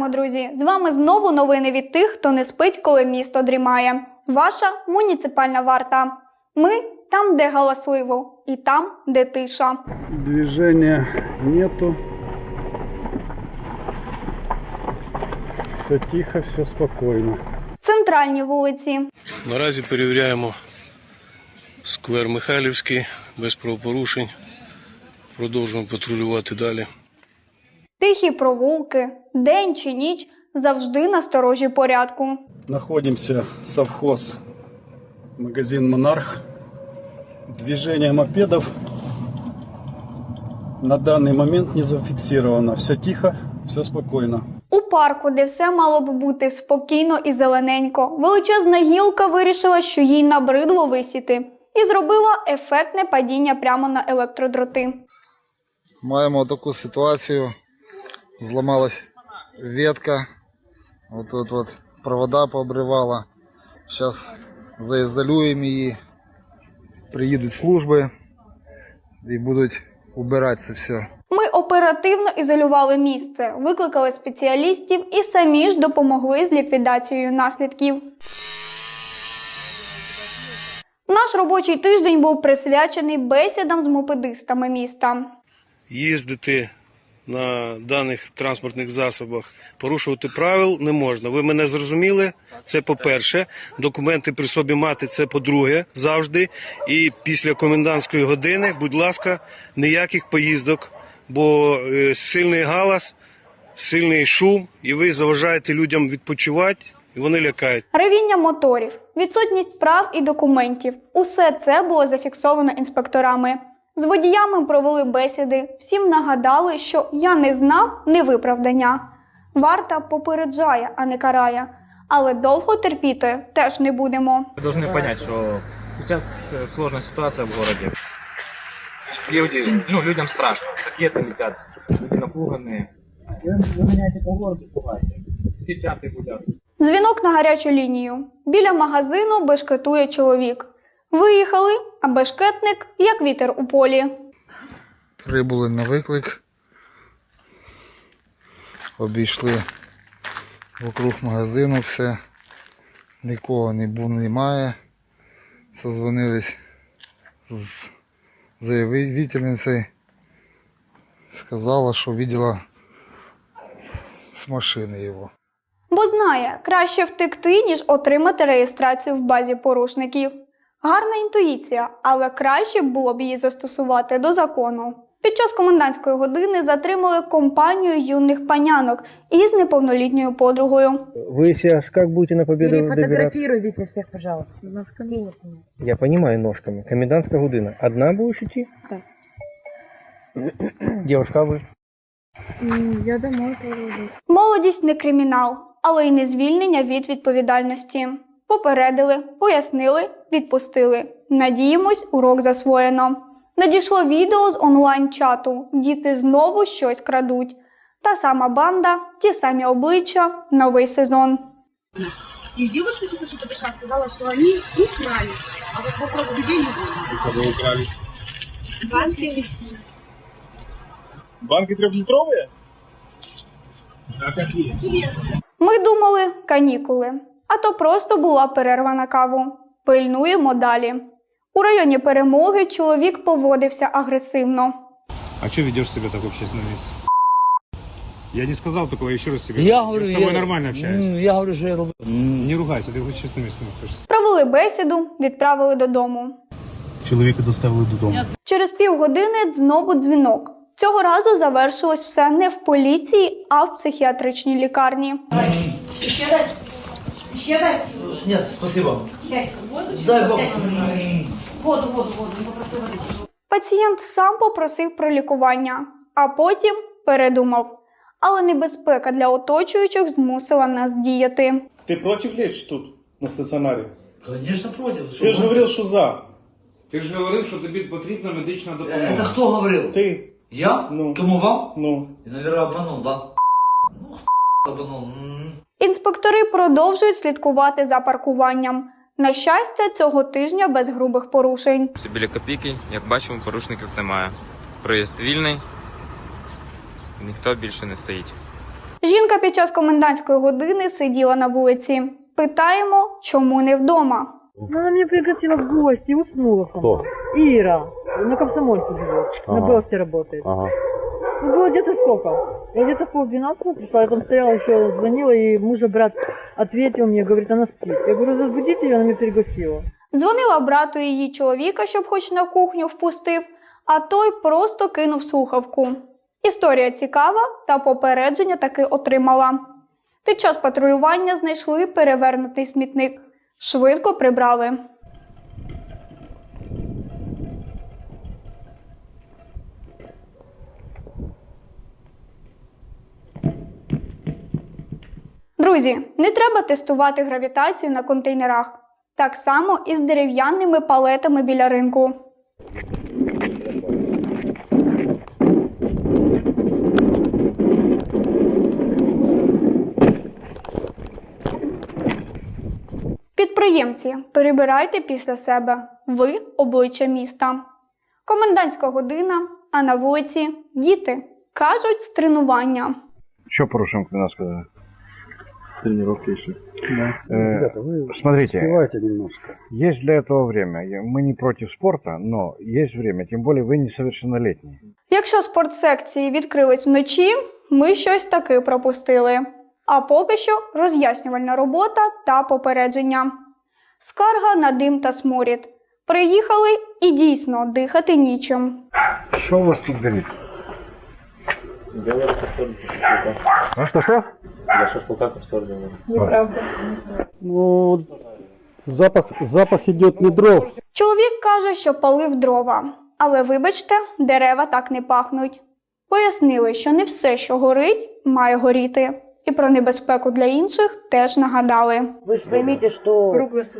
Вітаємо, друзі! З вами знову новини від тих, хто не спить, коли місто дрімає. Ваша муніципальна варта. Ми там, де галасливо, і там, де тиша. Движения нету. Все тихо, все спокойно. Центральні вулиці, Наразі перевіряємо сквер Михайлівський без правопорушень. Продовжуємо патрулювати далі. Тихі провулки, день чи ніч завжди на сторожі порядку. Находимся совхоз магазин Монарх. Движение мопедов на данный момент не зафиксировано. Все тихо, все спокойно. У парку, де все мало б бути спокійно і зелененько, величезна гілка вирішила, що їй набридло висіти, і зробила ефектне падіння прямо на електродроти. Маємо таку ситуацію. Зламалась ветка. От тут от провода пообривала. Зараз заізолюємо її. Приїдуть служби і будуть убирати це все. Ми оперативно ізолювали місце, викликали спеціалістів і самі ж допомогли з ліквідацією наслідків. Наш робочий тиждень був присвячений бесідам з мопедистами міста. Їздити на даних транспортних засобах, порушувати правил не можна. Ви мене зрозуміли? Це по-перше. Документи при собі мати це по-друге, завжди. І після комендантської години, будь ласка, ніяких поїздок, бо е, сильний галас, сильний шум, і ви заважаєте людям відпочивати, і вони лякають. Ревіння моторів, відсутність прав і документів усе це було зафіксовано інспекторами. З водіями провели бесіди, всім нагадали, що я не знав не виправдання. Варта попереджає, а не карає. Але довго терпіти теж не будемо. Вы должны понять, что сейчас э, сложная ситуация в городе. Люди, ну, людям страшно. Ракеты летят, люди напуганные. Вы меняете по городу, бываете. Все чаты гудят. Дзвінок на гарячу лінію. Біля магазину бешкетує чоловік. Виїхали, а бешкетник як вітер у полі. Прибули на виклик. Обійшли вокруг магазину все. Нікого не було, немає. Созвонились з заявительницею. Сказала, що видела з машини його. Бо знає, краще втекти, ніж отримати реєстрацію в базі порушників. Гарна інтуїція, але краще було б її застосувати до закону. Під час комендантської години затримали компанію юних панянок із неповнолітньою подругою. Вы сейчас как будете на победу добираться? Перефотографируйте всех, пожалуйста. Ножками не. Я понимаю ножками. Комендантская година. Одна будешь идти? Да. Девушка, а вы? М, Я домой пойду. Молодість не кримінал, але й не звільнення від відповідальності. Попередили, пояснили, відпустили. Надіємось, урок засвоєно. Надійшло відео з онлайн-чату. Діти знову щось крадуть. Та сама банда, ті самі обличчя, новий сезон. И девушка только что подошла, сказала, что они украли. А вот вопрос, где, не знаю. Кого украли? Банки Банки трехлитровые? А какие? Ми думали канікули, а то просто була перерва на каву. Пильнуємо далі. У районі перемоги чоловік поводився агресивно. А что ведешь себя так в общественном месте? Я не сказал такого, еще раз тебе. Я говорю, с тобой я, нормально общаюсь. Ну, я говорю, що я роблю. Не ругайся, ты в общественном месте находишься. Провели бесіду, відправили додому. Чоловіка доставили додому. Через півгодини знову дзвінок. Цього разу завершилось все не в поліції, а в психіатричній лікарні. Еще дать? Еще дать? Ні, спасибо. Сядь. Воду Дай чуть Бог. сядь, пожалуйста. Воду, воду, воду. Не попросил водички. Пацієнт сам попросив про лікування, а потім передумав. Але небезпека для оточуючих змусила нас діяти. Ты против лечь тут, на стационаре? Конечно, против. Ты же говорил, что за. Ти ж говорив, що тобі потрібна медична допомога. Это кто говорил? Ты. Я? Ну. Кому вам? Ну. Я, наверное, обманул, да? Ну, обманул. М. Інспектори продовжують слідкувати за паркуванням. На щастя, цього тижня без грубих порушень. Всі біля копійки, як бачимо, порушників немає. Проїзд вільний, ніхто більше не стоїть. Жінка під час комендантської години сиділа на вулиці. Питаємо, чому не вдома. Ну, она меня пригласила в гости и уснула сама. Ира. На комсомольце живет. На. Белости работает. Ага. Ну, было где-то сколько? Я где-то в пол пришла, я там стояла еще, звонила, и мужа брат ответил мне, говорит, она спит. Я говорю, разбудите ее, она меня пригласила. Дзвонила брату її чоловіка, щоб хоч на кухню впустив, а той просто кинув слухавку. Історія цікава, та попередження таки отримала. Під час патрулювання знайшли перевернутий смітник. Швидко прибрали. Друзі, не треба тестувати гравітацію на контейнерах. Так само і з дерев'яними палетами біля ринку. Підприємці, перебирайте після себе. Ви обличчя міста. Комендантська година, а на вулиці діти. Кажуть, з тренування. Что порушим, когда сказали? С тренировки еще. Да. Э, Ребята, вы смотрите. успевайте немножко. Есть для этого время. Я- Мы не против спорта, но есть время. Тем более вы несовершеннолетний. Якщо спортсекції відкрились вночі, ми щось таки пропустили. А поки що роз'яснювальна робота та попередження. Скарга на дим та сморід. Приїхали і дійсно дихати нічим. Что у вас тут горит? А что, что? Для шашлыка костер делали. Неправда. Ну, запах, запах идет не дров. Чоловік каже, що палив дрова. Але вибачте, дерева так не пахнуть. Пояснили, що не все, що горить, має горіти. І про небезпеку для інших теж нагадали. Вы же поймите, что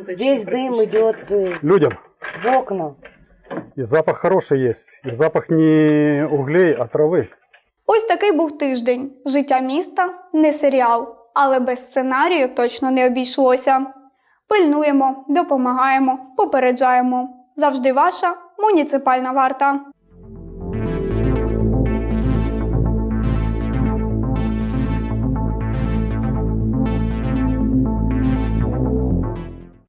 весь дым идет э, Людям. в окна. И запах хороший есть. И запах не углей, а травы. Ось такий був тиждень. Життя міста не серіал, але без сценарію точно не обійшлося. Пильнуємо, допомагаємо, попереджаємо. Завжди ваша муніципальна варта.